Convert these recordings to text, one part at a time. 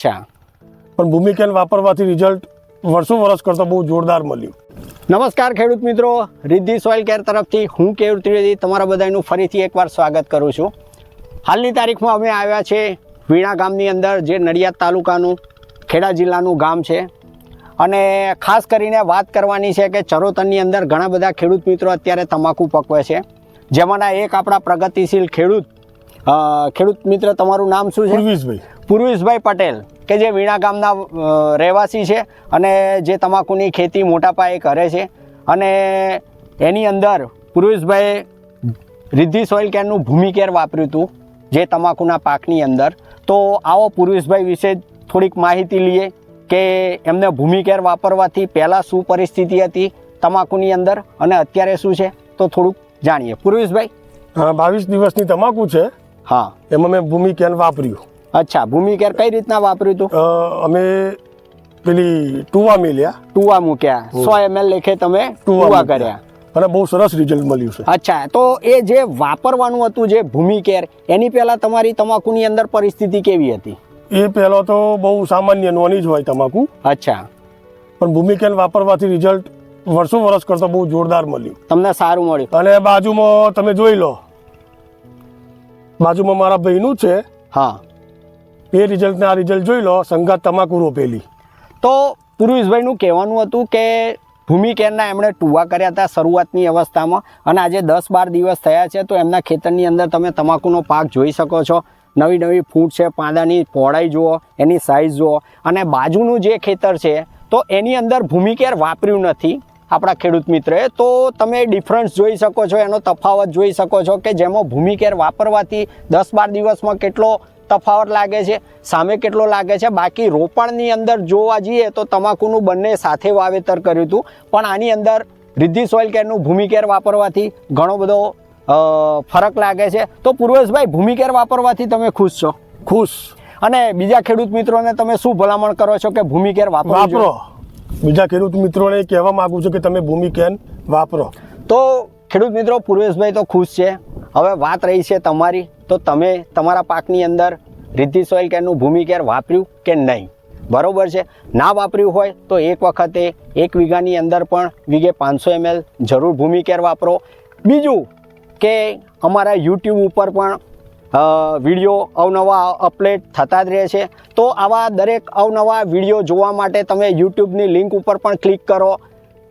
અચ્છા. પણ ભૂમિકેન વાપરવાથી રિઝલ્ટ વર્ષો વર્ષ કરતાં બહુ જોરદાર મળ્યું. નમસ્કાર ખેડૂત મિત્રો. રિદ્ધિ સોઇલ કેર તરફથી હું કેવું ત્રિવેદી તમારા બધાનું ફરીથી એકવાર સ્વાગત કરું છું. હાલની તારીખમાં અમે આવ્યા છે વીણા ગામની અંદર જે નડિયાદ તાલુકાનું ખેડા જિલ્લાનું ગામ છે. અને ખાસ કરીને વાત કરવાની છે કે ચરોતરની અંદર ઘણા બધા ખેડૂત મિત્રો અત્યારે તમાકુ પકવે છે. જેમાંના એક આપણા પ્રગતિશીલ ખેડૂત ખેડૂત મિત્ર તમારું નામ શું છે? પૂર્વીશભાઈ પૂર્વેશભાઈ પટેલ કે જે વીણા ગામના રહેવાસી છે અને જે તમાકુની ખેતી મોટા પાયે કરે છે અને એની અંદર પૂર્વેશભાઈએ રિદ્ધિ સોઇલ કેરનું ભૂમિકેર વાપર્યું હતું જે તમાકુના પાકની અંદર. તો આવો પૂર્વેશભાઈ વિશે થોડીક માહિતી લઈએ કે એમને ભૂમિકેર વાપરવાથી પહેલાં શું પરિસ્થિતિ હતી તમાકુની અંદર અને અત્યારે શું છે? તો થોડુંક જાણીએ. પૂર્વેશભાઈ હા બાવીસ દિવસની તમાકુ છે. હા. એમાં મેં ભૂમિકેન વાપર્યું. અચ્છા ભૂમિકેર કઈ રીતના વાપર્યું હતું અમે પેલી ટુવા મેલ્યા. ટુવા મૂક્યા. સો એમએલ લેખે તમે ટુવા ટુવા કર્યા. અને બહુ સરસ રિઝલ્ટ મળ્યું છે. અચ્છા તો એ જે વાપરવાનું હતું જે ભૂમિ કેર એની પહેલા તમારી તમાકુની અંદર પરિસ્થિતિ કેવી હતી? એ પહેલો તો બહુ સામાન્ય નોની જ હોય તમાકુ. અચ્છા. પણ ભૂમિકેન વાપરવાથી રિઝલ્ટ વર્ષો વર્ષ કરતો બહુ જોરદાર મળ્યું. તમને સારું મળ્યું. અને બાજુમાં તમે જોઈ લો. બાજુમાં મારા ભાઈનું છે. હા. એ રિઝલ્ટને આ રિઝલ્ટ જોઈ લો સંગાત તમાકુ રોપેલી તો પુરુષભાઈનું કહેવાનું હતું કે ભૂમિકેરના એમણે ટુવા કર્યા હતા શરૂઆતની અવસ્થામાં અને આજે દસ બાર દિવસ થયા છે, તો એમના ખેતરની અંદર તમે તમાકુનો પાક જોઈ શકો છો. નવી નવી ફૂટ છે, પાંદાની પહોળાઈ જુઓ, એની સાઇઝ જુઓ. અને બાજુનું જે ખેતર છે, તો એની અંદર ભૂમિકેર વાપર્યું નથી આપણા ખેડૂત મિત્રએ. તો તમે ડિફરન્સ જોઈ શકો છો, એનો તફાવત જોઈ શકો છો કે જેમાં ભૂમિકેર વાપરવાથી દસ બાર દિવસમાં કેટલો તફાવત લાગે છે સામે કેટલો લાગે છે બાકી રોપણની અંદર જોવા જઈએ તો તમાકુનું બંને સાથે વાવેતર કર્યું હતું પણ આની અંદર રિદ્ધિ સોઇલ કેરનું ભૂમિકેર વાપરવાથી ઘણો બધો ફરક લાગે છે. તો પૂર્વેશભાઈ ભૂમિકેર વાપરવાથી તમે ખુશ છો? ખુશ. અને બીજા ખેડૂત મિત્રોને તમે શું ભલામણ કરો છો કે ભૂમિકેર વાપરો. બીજા ખેડૂત મિત્રોને કહેવા માગું છું કે તમે ભૂમિકેન વાપરો. તો ખેડૂત મિત્રો પૂર્વેશભાઈ તો ખુશ છે. હવે વાત રહી છે તમારી, તો તમે તમારા પાકની અંદર રિદ્ધિ સોઇલ કેરનું ભૂમિકેર વાપર્યું કે નહીં? બરાબર છે? ના વાપર્યું હોય તો એક વખતે એક વીઘાની અંદર પણ વીઘે પાંચસો એમએલ જરૂર ભૂમિકેર વાપરો. બીજું કે અમારા યુટ્યુબ ઉપર પણ વીડિયો અવનવા અપડેટ થતા જ રહે છે. તો આવા દરેક અવનવા વીડિયો જોવા માટે તમે યુટ્યુબની લિંક ઉપર પણ ક્લિક કરો.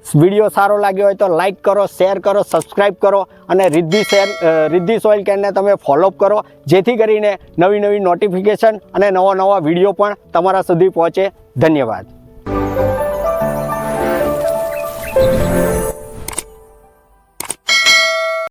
વીડિયો સારો લાગ્યો હોય તો લાઇક કરો શેર કરો સબસ્ક્રાઈબ કરો અને રિદ્ધિ શેર રિદ્ધિ સોઇલ કેરને તમે ફોલોઅપ કરો. જેથી કરીને નવી નવી નોટિફિકેશન અને નવા નવા વીડિયો પણ તમારા સુધી પહોંચે. ધન્યવાદ.